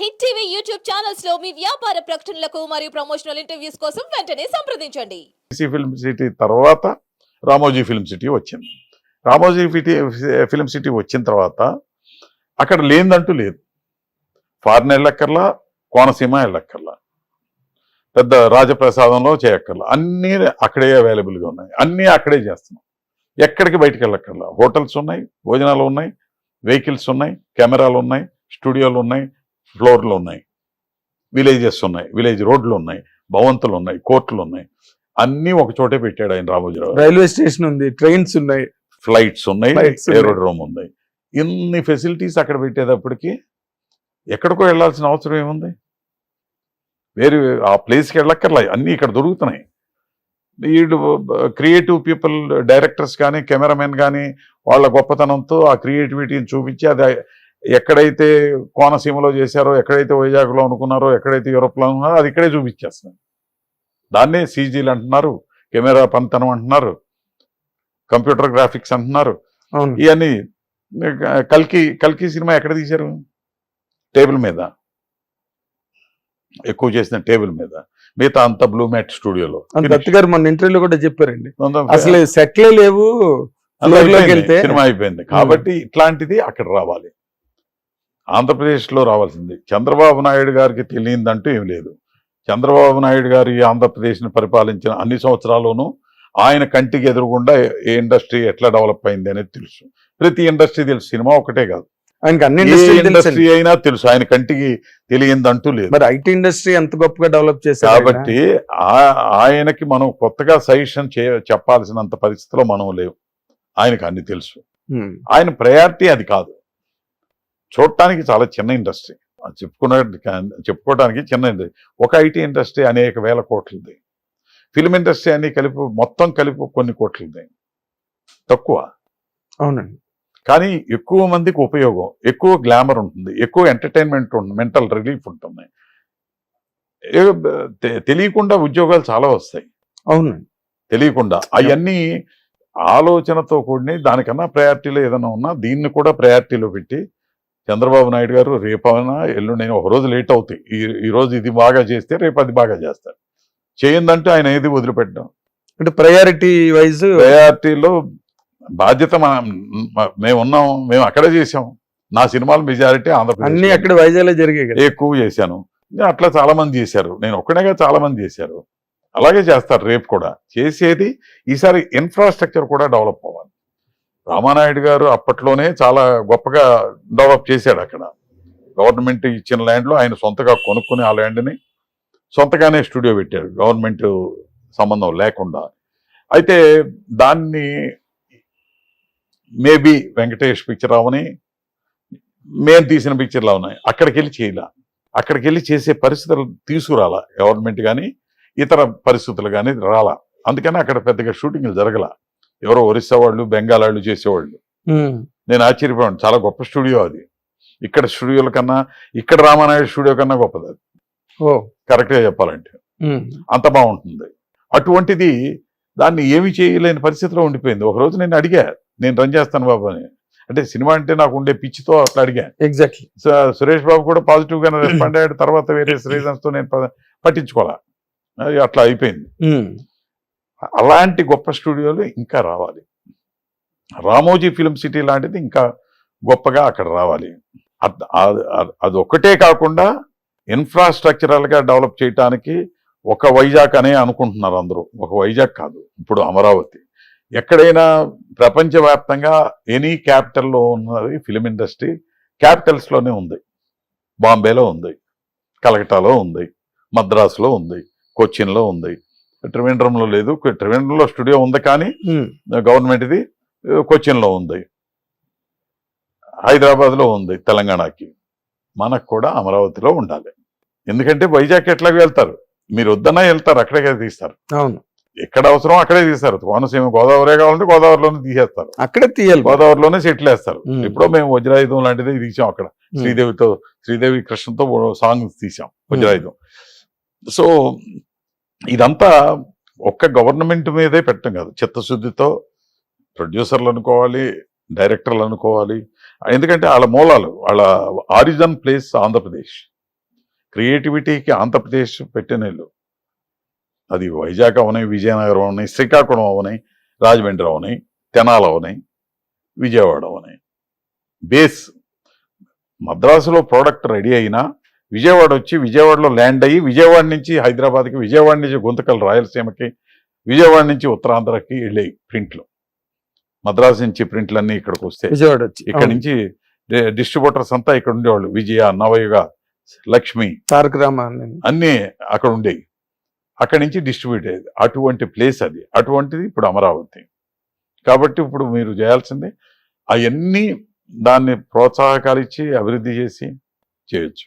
Hit TV YouTube ఛానల్స్లో మీ వ్యాపార ప్రకటనలకు మరియు ప్రమోషనల్ ఇంటర్వ్యూస్ కోసం వెంటనే సంప్రదించండి. ఫిల్మ్ సిటీ తర్వాత రామోజీ ఫిల్మ్ సిటీ వచ్చింది. రామోజీ ఫిటీ ఫిల్మ్ సిటీ వచ్చిన తర్వాత అక్కడ లేనిదంటూ లేదు. ఫారిన్ వెళ్ళక్కర్లా కోనసీమ వెళ్ళక్కర్లా పెద్ద రాజప్రసాదంలో చేయక్కర్లా అన్నీ అక్కడే అవైలబుల్గా ఉన్నాయి. అన్నీ అక్కడే చేస్తున్నాం. ఎక్కడికి బయటికి వెళ్ళక్కర్లా. హోటల్స్ ఉన్నాయి భోజనాలు ఉన్నాయి వెహికల్స్ ఉన్నాయి కెమెరాలు ఉన్నాయి స్టూడియోలు ఉన్నాయి ఫ్లోర్లు ఉన్నాయి. విలేజెస్ ఉన్నాయి విలేజ్ రోడ్లు ఉన్నాయి భవంతులు ఉన్నాయి కోర్టులు ఉన్నాయి. అన్నీ ఒక చోటే పెట్టాడు ఆయన రామోజీరావు రైల్వే స్టేషన్ ఉంది ట్రైన్స్ ఉన్నాయి ఫ్లైట్స్ ఉన్నాయి. ఏరోడ్రోమ్ ఉంది. ఇన్ని ఫెసిలిటీస్ అక్కడ పెట్టేటప్పటికి ఎక్కడికో వెళ్ళాల్సిన అవసరం ఏముంది? వేరే ఆ ప్లేస్కి వెళ్ళక్కర్లా అన్నీ ఇక్కడ దొరుకుతున్నాయి. వీళ్ళు క్రియేటివ్ పీపుల్ డైరెక్టర్స్ కానీ కెమెరామెన్ కానీ వాళ్ళ గొప్పతనంతో ఆ క్రియేటివిటీని చూపించి అది ఎక్కడైతే కోనసీమలో చేశారో ఎక్కడైతే వైజాగ్లో అనుకున్నారో ఎక్కడైతే యూరోప్లో అనుకున్నారో అది ఇక్కడే చూపించేస్తున్నారు దాన్నే సీజీలు అంటున్నారు కెమెరా పనితనం అంటున్నారు కంప్యూటర్ గ్రాఫిక్స్ అంటున్నారు. ఇవన్నీ కల్కి కల్కి సినిమా ఎక్కడ తీశారు? టేబుల్ మీద. ఎక్కువ చేసిన టేబుల్ మీద. మిగతా అంతా బ్లూ మ్యాట్ స్టూడియోలో దత్తు గారు మన ఇంటర్వ్యూలో కూడా చెప్పారండి. అసలు సెట్లే లేవు సినిమా అయిపోయింది. కాబట్టి ఇట్లాంటిది అక్కడ రావాలి. ఆంధ్రప్రదేశ్లో రావాల్సింది. చంద్రబాబు నాయుడు గారికి తెలియదంటూ ఏం లేదు. చంద్రబాబు నాయుడు గారు ఈ ఆంధ్రప్రదేశ్ని పరిపాలించిన అన్ని సంవత్సరాల్లోనూ ఆయన కంటికి ఎదురుగుండా ఏ ఇండస్ట్రీ ఎట్లా డెవలప్ అయింది అనేది తెలుసు. ప్రతి ఇండస్ట్రీ తెలుసు. సినిమా ఒకటే కాదు. ఆయనకి అన్ని ఇండస్ట్రీ అయినా తెలుసు. ఆయన కంటికి తెలియందంటూ లేదు. మరి ఐటీ ఇండస్ట్రీ ఎంత గొప్పగా డెవలప్ చేశారు కాబట్టి ఆ- ఆయనకి మనం కొత్తగా సజెషన్ చెప్పాల్సినంత పరిస్థితిలో మనం లేవు. ఆయనకు అన్ని తెలుసు. ఆయన ప్రయారిటీ అది కాదు. చూడటానికి చాలా చిన్న ఇండస్ట్రీ. చెప్పుకున్న చెప్పుకోవడానికి చిన్న ఇండస్ట్రీ. ఒక ఐటీ ఇండస్ట్రీ అనేక వేల కోట్లది. ఫిల్మ్ ఇండస్ట్రీ అన్ని కలిపి మొత్తం కలిపి కొన్ని కోట్లది. తక్కువ. అవునండి. కానీ ఎక్కువ మందికి ఉపయోగం ఎక్కువ గ్లామర్ ఉంటుంది ఎక్కువ ఎంటర్టైన్మెంట్ ఉంటుంది మెంటల్ రిలీఫ్ ఉంటుంది. తెలియకుండా ఉద్యోగాలు చాలా వస్తాయి. అవునండి. తెలియకుండా. అవన్నీ ఆలోచనతో కూడిన దానికన్నా ప్రయారిటీలో ఏదైనా ఉన్నా దీన్ని కూడా ప్రయారిటీలో పెట్టి చంద్రబాబు నాయుడు గారు రేపైనా ఎల్లుండైనా ఒక రోజు లేట్ అవుతాయి. ఈ ఈ రోజు ఇది బాగా చేస్తే రేపు అది బాగా చేస్తారు. చేయందంటే ఆయన ఏది వదిలిపెట్టడం? అంటే ప్రయారిటీ వైజ్ ప్రయారిటీలో బాధ్యత మనం మ- మేము ఉన్నాం మేము అక్కడే చేసాం నా సినిమాలు మెజారిటీ అన్ని ఆంధ్రప్రదేశ్ అక్కడ వైజాగ్ జరిగాయి ఎక్కువ చేశాను. అట్లా చాలా మంది చేశారు. నేను ఒక్కడేగా చాలా మంది చేశారు. అలాగే చేస్తారు రేపు కూడా. చేసేది ఈసారి ఇన్ఫ్రాస్ట్రక్చర్ కూడా డెవలప్ అవ్వాలి. రామానాయుడు గారు అప్పట్లోనే చాలా గొప్పగా డెవలప్ చేశాడు అక్కడ. గవర్నమెంట్ ఇచ్చిన ల్యాండ్లో ఆయన సొంతగా కొనుక్కుని ఆ ల్యాండ్ని సొంతగానే స్టూడియో పెట్టాడు గవర్నమెంట్ సంబంధం లేకుండా. అయితే దాన్ని మేబీ వెంకటేష్ పిక్చర్ అవని మేము తీసిన పిక్చర్లు ఉన్నాయి అక్కడికి వెళ్ళి చేయాల. అక్కడికి వెళ్ళి చేసే పరిస్థితులు తీసుకురాలా గవర్నమెంట్ కానీ ఇతర పరిస్థితులు కానీ రాలా. అందుకని అక్కడ పెద్దగా షూటింగ్లు జరగల. ఎవరో ఒరిస్సా వాళ్ళు బెంగాల్ వాళ్ళు చేసేవాళ్ళు. నేను ఆశ్చర్యపోయాను. చాలా గొప్ప స్టూడియో అది. ఇక్కడ స్టూడియోల కన్నా ఇక్కడ రామానాయుడు స్టూడియో కన్నా గొప్పది అది. ఓ. కరెక్ట్గా చెప్పాలంటే. అంత బాగుంటుంది. అటువంటిది దాన్ని ఏమి చేయలేని పరిస్థితిలో ఉండిపోయింది. ఒక రోజు నేను అడిగా నేను రన్ చేస్తాను బాబు అని. అంటే సినిమా అంటే నాకు ఉండే పిచ్చితో అట్లా అడిగా. ఎగ్జాక్ట్లీ సురేష్ బాబు కూడా పాజిటివ్ గానే రెస్పాండ్ అయ్యాడు. తర్వాత వేరే రీజన్స్తో నేను పట్టించుకోవాలా అట్లా అయిపోయింది. అలాంటి గొప్ప స్టూడియోలు ఇంకా రావాలి. రామోజీ ఫిలిం సిటీ లాంటిది ఇంకా గొప్పగా అక్కడ రావాలి. అద్- అది ఒక్కటే కాకుండా ఇన్ఫ్రాస్ట్రక్చరల్గా డెవలప్ చేయటానికి ఒక వైజాగ్ అనే అనుకుంటున్నారు అందరూ. ఒక వైజాగ్ కాదు ఇప్పుడు అమరావతి. ఎక్కడైనా ప్రపంచవ్యాప్తంగా ఎనీ క్యాపిటల్లో ఉన్నది ఫిలిం ఇండస్ట్రీ క్యాపిటల్స్లోనే ఉంది. బాంబేలో ఉంది కలకటాలో ఉంది మద్రాసులో ఉంది కొచ్చిన్లో ఉంది ట్రివేండ్రంలో లేదు. ట్రివేండ్రంలో స్టూడియో ఉంది కానీ ఉమ్. గవర్నమెంట్ ఇది కొచ్చిన్లో ఉంది. హైదరాబాద్లో ఉంది తెలంగాణకి. మనకు కూడా అమరావతిలో ఉండాలి. ఎందుకంటే వైజాగ్ ఎట్లాగో వెళ్తారు. మీరు వద్దన్నా వెళ్తారు అక్కడే తీస్తారు. అవును. ఎక్కడ అవసరం అక్కడే తీస్తారు. కోనసీమ గోదావరి కావాలంటే గోదావరిలోనే తీసేస్తారు. అక్కడే తీయాలి. గోదావరిలోనే సెటిల్ వేస్తారు ఉమ్. ఎప్పుడో మేము వజ్రాయుధం లాంటిది తీసాం అక్కడ. శ్రీదేవితో శ్రీదేవి కృష్ణతో సాంగ్ తీసాం వజ్రాయుధం. సో ఇదంతా ఒక్క గవర్నమెంట్ మీదే పెట్టడం కాదు. చిత్తశుద్ధితో ప్రొడ్యూసర్లు అనుకోవాలి డైరెక్టర్లు అనుకోవాలి. ఎందుకంటే వాళ్ళ మూలాలు వాళ్ళ ఆరిజన్ ప్లేస్ ఆంధ్రప్రదేశ్. క్రియేటివిటీకి ఆంధ్రప్రదేశ్ పెట్టినళ్ళు అది వైజాగ్ అవనాయి విజయనగరం అవనాయి శ్రీకాకుళం అవనాయి రాజమండ్రి అవనాయి తెనాల అవనాయి విజయవాడ అవనాయి బేస్ మద్రాసులో ప్రోడక్ట్ రెడీ అయినా విజయవాడ వచ్చి విజయవాడలో ల్యాండ్ అయ్యి విజయవాడ నుంచి హైదరాబాద్కి విజయవాడ నుంచి గుంతకల్ రాయలసీమకి విజయవాడ నుంచి ఉత్తరాంధ్రకి వెళ్ళాయి ప్రింట్లు. మద్రాసు నుంచి ప్రింట్లన్నీ ఇక్కడికి వస్తాయి విజయవాడ వచ్చి ఇక్కడ నుంచి డిస్ట్రిబ్యూటర్స్ అంతా ఇక్కడ ఉండేవాళ్ళు. విజయ నవయుగ లక్ష్మి. తారక అన్నీ అక్కడ ఉండేవి. అక్కడి నుంచి డిస్ట్రిబ్యూట్ అయ్యేది. అటువంటి ప్లేస్ అది. అటువంటిది ఇప్పుడు అమరావతి. కాబట్టి ఇప్పుడు మీరు చేయాల్సింది అవన్నీ దాన్ని ప్రోత్సాహకాలు ఇచ్చి అభివృద్ధి చేసి చేయొచ్చు.